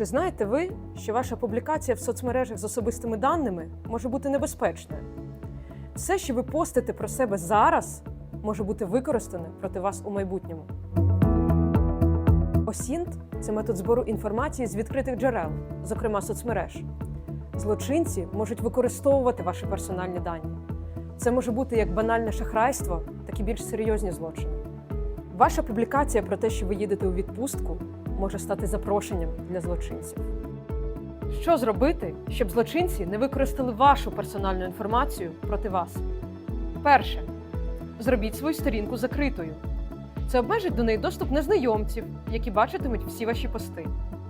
Чи знаєте ви, що ваша публікація в соцмережах з особистими даними може бути небезпечною? Все, що ви постите про себе зараз, може бути використане проти вас у майбутньому. Осінт це метод збору інформації з відкритих джерел, зокрема соцмереж. Злочинці можуть використовувати ваші персональні дані. Це може бути як банальне шахрайство, так і більш серйозні злочини. Ваша публікація про те, що ви їдете у відпустку, може стати запрошенням для злочинців. Що зробити, щоб злочинці не використали вашу персональну інформацію проти вас? Перше. Зробіть свою сторінку закритою. Це обмежить до неї доступ незнайомців, які бачитимуть всі ваші пости.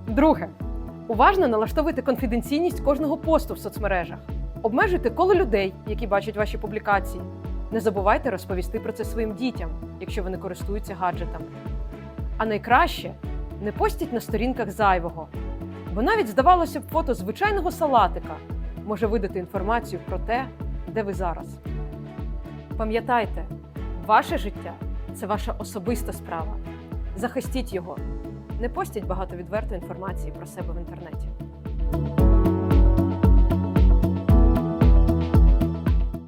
Друге. Уважно налаштовуйте конфіденційність кожного посту в соцмережах. Обмежуйте коло людей, які бачать ваші публікації. Не забувайте розповісти про це своїм дітям, якщо вони користуються гаджетами. А найкраще не постіть на сторінках зайвого, бо навіть здавалося б, фото звичайного салатика може видати інформацію про те, де ви зараз. Пам'ятайте, ваше життя це ваша особиста справа. Захистіть його. Не постіть багато відвертої інформації про себе в інтернеті.